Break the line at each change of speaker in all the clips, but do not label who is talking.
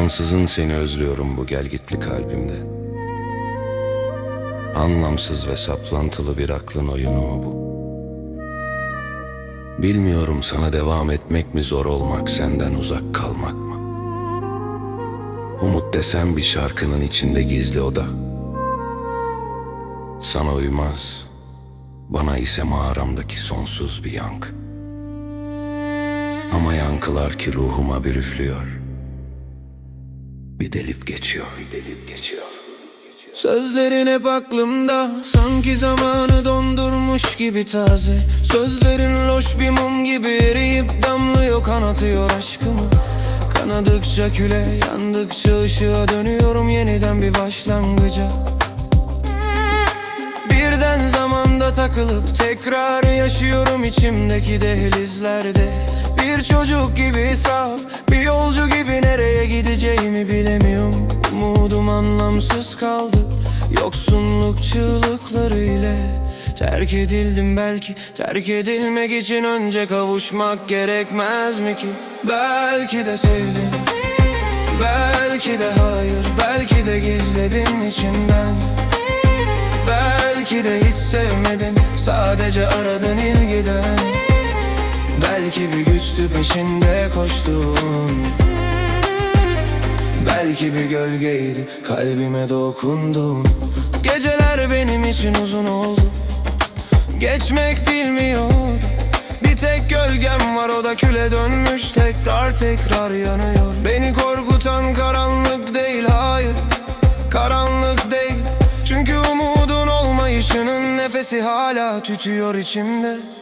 Ansızın seni özlüyorum bu gelgitli kalbimde. Anlamsız ve saplantılı bir aklın oyunu mu bu? Bilmiyorum sana devam etmek mi zor olmak, senden uzak kalmak mı? Umut desem bir şarkının içinde gizli oda. Sana uymaz, bana ise mağaramdaki sonsuz bir yankı. Ama yankılar ki ruhuma bir üflüyor. Bir delip geçiyor, bir delip geçiyor.
Sözlerin hep aklımda Sanki zamanı dondurmuş gibi taze. Sözlerin loş bir mum gibi eriyip damlıyor kanatıyor aşkımı. Kanadıkça küle yandıkça ışığa dönüyorum yeniden bir başlangıca. Birden zamanda takılıp tekrar yaşıyorum içimdeki dehlizlerde Bir çocuk gibi saf, bir yolcu gibi nereye gideceğimi bilemiyorum. Umudum anlamsız kaldı, yoksunluk çığlıkları ile Terk edildim belki, terk edilmek için önce kavuşmak gerekmez mi ki? Belki de sevdim, belki de hayır, belki de gizledin içinden. Belki de hiç sevmedin Sadece aradın ilgiden Belki bir güçtü peşinde koştun Belki bir gölgeydi kalbime dokundun Geceler benim için uzun oldu. Geçmek bilmiyor Bir tek gölgem var o da küle dönmüş. Tekrar tekrar yanıyor. Beni korkutan karanlık değil hayır. Karanlık değil. Çünkü umudun olmayışının nefesi hala tütüyor içimde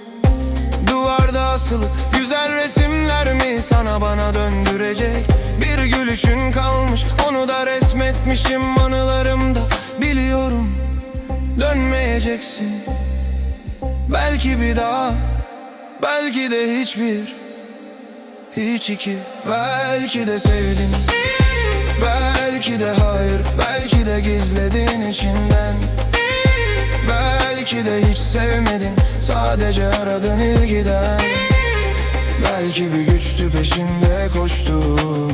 Duvarda asılı güzel resimler mi sana bana döndürecek? Bir gülüşün kalmış onu da resmetmişim anılarımda. Biliyorum dönmeyeceksin. Belki bir daha Belki de hiçbir Hiç iki. Belki de sevdin Belki de hayır Belki de gizledin içinden Sadece aradın ilgiden Belki bir güçtü peşinde koştun.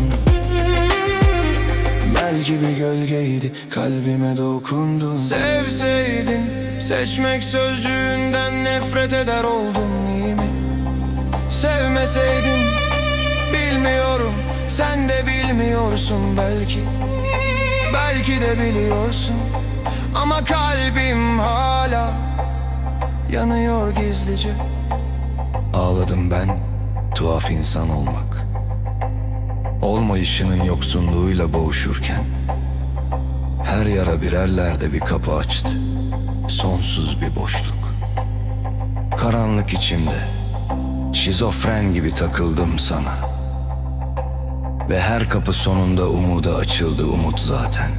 Belki bir gölgeydi kalbime dokundun. Sevseydin seçmek sözcüğünden nefret eder oldun iyi mi? Sevmeseydin bilmiyorum sen de bilmiyorsun belki. Belki de biliyorsun. Ama kalbim hala yanıyor gizlice. Ağladım ben tuhaf insan olmak. Olmayışının yoksunluğuyla boğuşurken Her yara birerlerde bir kapı açtı. Sonsuz bir boşluk. Karanlık içimde Şizofren gibi takıldım sana. Ve her kapı sonunda umuda açıldı umut zaten.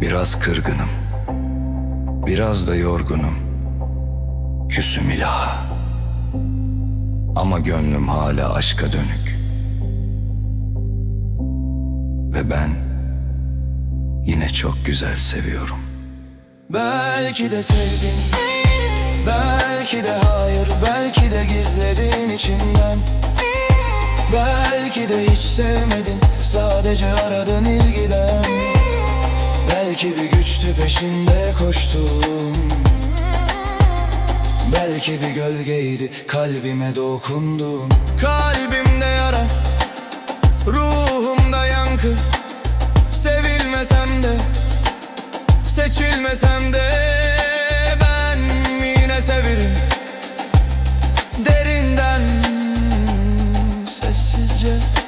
Biraz kırgınım Biraz da yorgunum Küsüm ilaha. Ama gönlüm hala aşka dönük. Ve ben Yine çok güzel seviyorum. Belki de sevdin Belki de hayır Belki de gizledin içinden. Belki de hiç sevmedin Sadece aradın ilgiden. Belki bir güçtü peşinde koştum Belki bir gölgeydi kalbime dokundun. Kalbimde yara Ruhumda yankı. Sevilmesem de Seçilmesem de Ben yine severim. Derinden Sessizce.